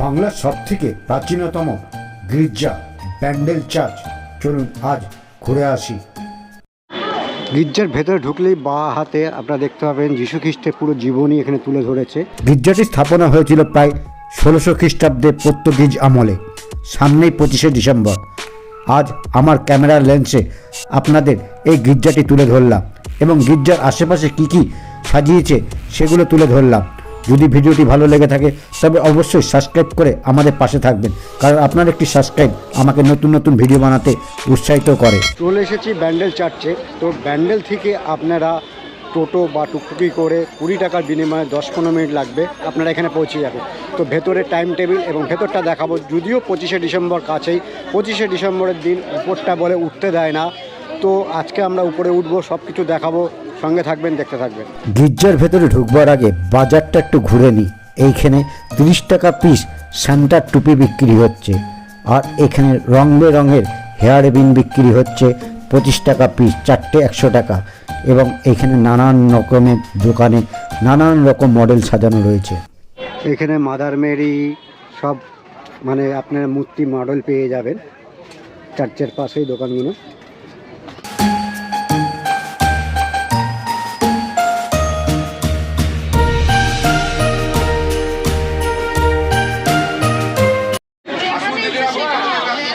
বাংলার সব থেকে প্রাচীনতম গির্জা ব্যান্ডেল চার্চ। চলুন আজ ঘুরে আসি। গির্জার ভেতরে ঢুকলেই বা হাতে আপনারা দেখতে পাবেন যীশু খ্রিস্টের পুরো জীবনী এখানে তুলে ধরেছে। গির্জাটি স্থাপনা হয়েছিল প্রায় ষোলোশো খ্রিস্টাব্দে পর্তুগিজ আমলে সামনেই পঁচিশে ডিসেম্বর। আজ আমার ক্যামেরার লেন্সে আপনাদের এই গির্জাটি তুলে ধরলাম এবং গির্জার আশেপাশে কি কি সাজিয়েছে সেগুলো তুলে ধরলাম। যদি ভিডিওটি ভালো লেগে থাকে, তবে অবশ্যই সাবস্ক্রাইব করে আমাদের পাশে থাকবেন। কারণ আপনার একটি সাবস্ক্রাইব আমাকে নতুন নতুন ভিডিও বানাতে উৎসাহিত করে। চলে এসেছি ব্যান্ডেল চার্চে। তো ব্যান্ডেল থেকে আপনারা টোটো বা টুকটুকি করে কুড়ি টাকার বিনিময়ে দশ পনেরো মিনিট লাগবে, আপনারা এখানে পৌঁছে যাবেন। তো ভেতরে টাইম টেবিল এবং ভেতরটা দেখাবো। যদিও পঁচিশে ডিসেম্বর কাছেই, পঁচিশে ডিসেম্বরের দিন উপরটা বলে উঠতে দেয় না। তো আজকে আমরা উপরে উঠবো সব কিছু দেখাবো। সঙ্গে থাকবেন দেখতে থাকবেন। গির্জার ভেতরে ঢুকবার আগে বাজারটা একটু ঘুরে নিই এইখানে তিরিশ টাকা পিস সান্টার টুপি বিক্রি হচ্ছে। আর এখানে রং বেরঙের হেয়ার বিন বিক্রি হচ্ছে পঁচিশ টাকা পিস চারটে একশো টাকা। এবং এখানে নানান রকমের দোকানে নানান রকম মডেল সাজানো রয়েছে। এখানে মাদার মেরি সব মানে আপনার মূর্তি মডেল পেয়ে যাবেন। চার্চের পাশেই দোকানগুলো।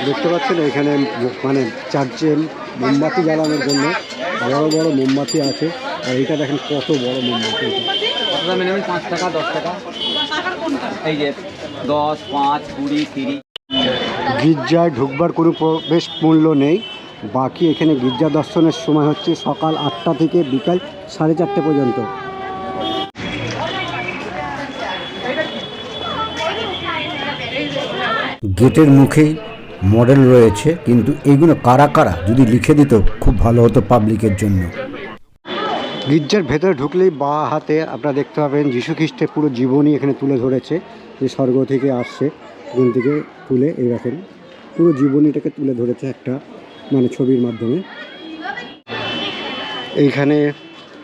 দেখতে পাচ্ছেন এখানে মানে চার্চে মোমবাতি জ্বালানোর জন্য বড় বড় মোমবাতি আছে। আর এটা দেখেন কত বড় মোমবাতি। কতটা মিনিমাম পাঁচ টাকা দশ টাকা? এই যে দশ পাঁচ কুড়ি তিরিশ। গির্জায় ঢুকবার কোনো প্রবেশ মূল্য নেই। বাকি এখানে গির্জা দর্শনের সময় হচ্ছে সকাল আটটা থেকে বিকাল সাড়ে চারটে পর্যন্ত। গেটের মুখেই মডেল রয়েছে, কিন্তু এগুলো কারা কারা? যদি লিখে দিত, খুব ভালো হতো পাবলিকের জন্য। গির্জার ভেতরে ঢুকলেই বা হাতে আপনারা দেখতে পাবেন, যীশু খ্রিস্টের পুরো জীবনী এখানে তুলে ধরেছে, যে স্বর্গ থেকে আসছে, এখান থেকে তুলে দেখেন, পুরো জীবনীটাকে তুলে ধরেছে একটা মানে ছবির মাধ্যমে। এইখানে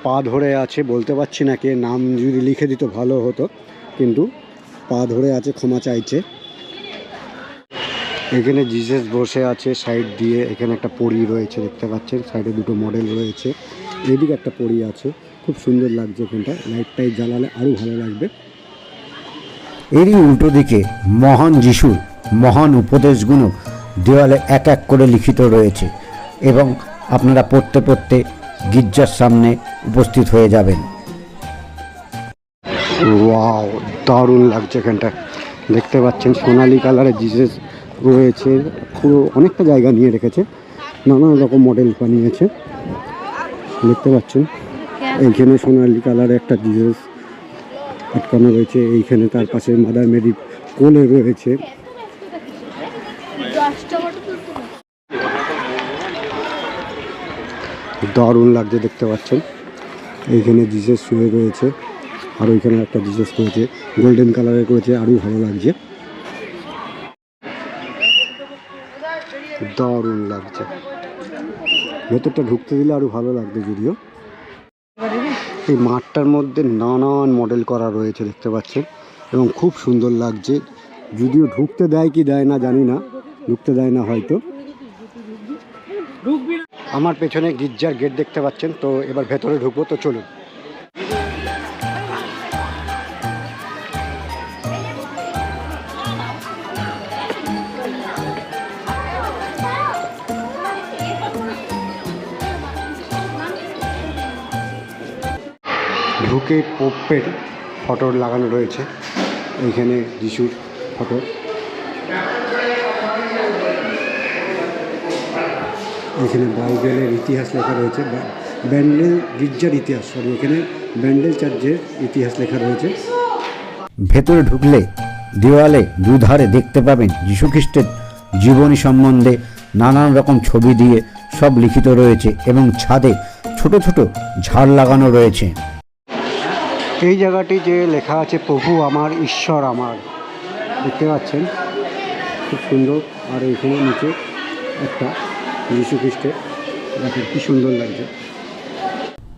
পা ধরে আছে, বলতে পারছি না কে, নাম যদি লিখে দিত ভালো হতো, কিন্তু পা ধরে আছে, ক্ষমা চাইছে। এখানে জিজাস বসে আছে সাইড দিয়ে। এখানে একটা পরী রয়েছে, দেখতে পাচ্ছেন। সাইডে দুটো মডেল রয়েছে। এদিকে একটা পরী আছে। খুব সুন্দর লাগছে এখানটা। লাইটটাই জ্বালালে আরও ভালো লাগবে। এরই উল্টো দিকে মহান যিশুর মহান উপদেশগুলো দেওয়ালে এক এক করে লিখিত রয়েছে এবং আপনারা পড়তে পড়তে গির্জার সামনে উপস্থিত হয়ে যাবেন। ওয়াও, দারুণ লাগছে এখানটা। দেখতে পাচ্ছেন, সোনালি কালারের জিজেস রয়েছে, পুরো অনেকটা জায়গা নিয়ে রেখেছে নানান রকম মডেল বানিয়েছে, দেখতে পাচ্ছেন। এইখানে সোনালি কালারের একটা জিজেস আটকানো রয়েছে, এইখানে তার পাশে মাদার মেরি কোলে রয়েছে। দারুণ লাগছে দেখতে পাচ্ছেন। এইখানে জিসাস শুয়ে রয়েছে, আর ওইখানে একটা জিসাস রয়েছে গোল্ডেন কালারের করেছে, আরও ভালো লাগছে। দারুণ লাগছে। ভেতরটা ঢুকতে দিলে আরও ভালো লাগবে যদিও। এই মাঠটার মধ্যে নানান মডেল করা রয়েছে দেখতে পাচ্ছেন এবং খুব সুন্দর লাগছে। যদিও ঢুকতে দেয় কি দেয় না জানি না, ঢুকতে দেয় না হয়তো। আমার পেছনে গির্জার গেট দেখতে পাচ্ছেন, তো এবার ভেতরে ঢুকবো, তো চলুন। ঢুকে পোপের ফটো লাগানো রয়েছে। এইখানে যিশুর ফটো। এখানে বাইবেলের ইতিহাস লেখা রয়েছে। ব্যান্ডেল, গির্জার ইতিহাস সরি এখানে ব্যান্ডেল চার্চের ইতিহাস লেখা রয়েছে। ভেতরে ঢুকলে দেওয়ালে দুধারে দেখতে পাবেন যীশুখ্রিস্টের জীবনী সম্বন্ধে নানান রকম ছবি দিয়ে সব লিখিত রয়েছে এবং ছাদে ছোট ছোট ঝাড় লাগানো রয়েছে। এই জায়গাটি যে লেখা আছে, প্রভু আমার, ঈশ্বর আমার দেখতে পাচ্ছেন? খুব সুন্দর। আর এখানে নিচে একটা যীশু খ্রিস্টের দেখেন কি সুন্দর লাগছে।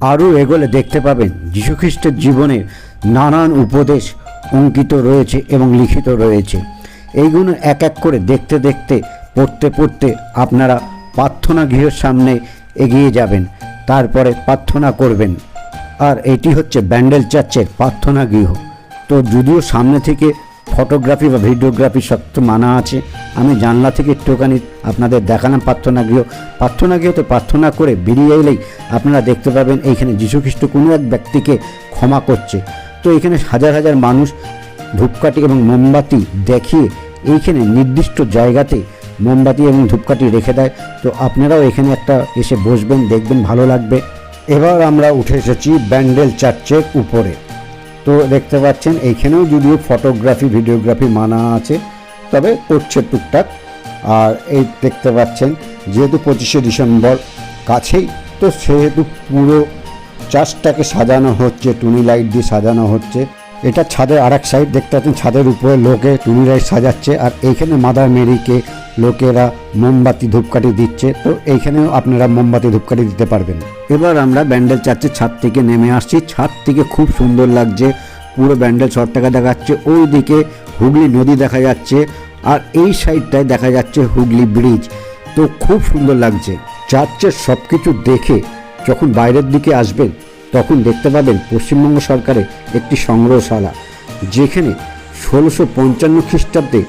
আরও এগোলে দেখতে পাবেন যীশুখ্রিস্টের জীবনে নানান উপদেশ অঙ্কিত রয়েছে এবং লিখিত রয়েছে। এইগুলো এক এক করে দেখতে দেখতে, পড়তে পড়তে আপনারা প্রার্থনা গৃহের সামনে এগিয়ে যাবেন, তারপরে প্রার্থনা করবেন। আর এটি হচ্ছে ব্যান্ডেল চার্চের প্রার্থনা গৃহ। তো যদিও সামনে থেকে ফটোগ্রাফি বা ভিডিওগ্রাফি সত্য মানা আছে, আমি জানলা থেকে একটুখানি আপনাদের দেখালাম প্রার্থনা গৃহ। প্রার্থনা গৃহতে প্রার্থনা করে বেরিয়ে এলেই আপনারা দেখতে পাবেন এইখানে যীশুখ্রিস্ট কোনো এক ব্যক্তিকে ক্ষমা করছে। তো এখানে হাজার হাজার মানুষ ধূপকাঠি এবং মোমবাতি দেখিয়ে এইখানে নির্দিষ্ট জায়গাতে মোমবাতি এবং ধূপকাঠি রেখে দেয়। তো আপনারাও এখানে একটা এসে বসবেন, দেখবেন, ভালো লাগবে। এবার আমরা উঠে এসেছি ব্যান্ডেল চার্চের উপরে। তো দেখতে পাচ্ছেন, এইখানেও যদিও ফটোগ্রাফি, ভিডিওগ্রাফি মানা আছে, তবে করছে টুকটাক। আর এই দেখতে পাচ্ছেন, যেহেতু পঁচিশে ডিসেম্বর কাছেই, তো সেহেতু পুরো চার্চটাকে সাজানো হচ্ছে, টুনি লাইট দিয়ে সাজানো হচ্ছে। এটা ছাদের আর এক সাইড, দেখতে পাচ্ছেন ছাদের উপরে লোকে টুনি লাইট সাজাচ্ছে। আর এইখানে মাদার মেরিকে লোকেরা মোমবাতি, ধূপকাঠি দিচ্ছে। তো এইখানেও আপনারা মোমবাতি, ধূপকাঠি দিতে পারবেন। এবার আমরা ব্যান্ডেল চার্চের ছাদ থেকে নেমে আসছি। ছাদ থেকে খুব সুন্দর লাগছে। পুরো ব্যান্ডেল শহরটাকে দেখাচ্ছে। ওই দিকে হুগলি নদী দেখা যাচ্ছে। আর এই সাইডটায় দেখা যাচ্ছে হুগলি ব্রিজ। তো খুব সুন্দর লাগছে। চার্চের সব কিছু দেখে যখন বাইরের দিকে আসবেন, তখন দেখতে পাবেন পশ্চিমবঙ্গ সরকারের একটি সংগ্রহশালা। যেখানে ষোলোশো পঞ্চান্ন খ্রিস্টাব্দে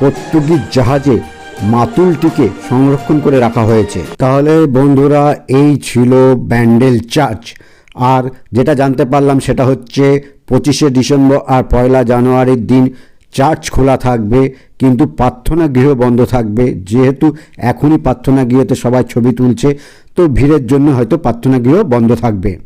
পর্তুগিজ জাহাজে মাতুলটিকে সংরক্ষণ করে রাখা হয়েছে। তাহলে বন্ধুরা, এই ছিল ব্যান্ডেল চার্চ। আর যেটা জানতে পারলাম সেটা হচ্ছে পঁচিশে ডিসেম্বর আর পয়লা জানুয়ারির দিন চার্চ খোলা থাকবে, কিন্তু প্রার্থনা গৃহ বন্ধ থাকবে। যেহেতু এখনই প্রার্থনা গৃহতে সবাই ছবি তুলছে, তো ভিড়ের জন্য হয়তো প্রার্থনা গৃহ বন্ধ থাকবে।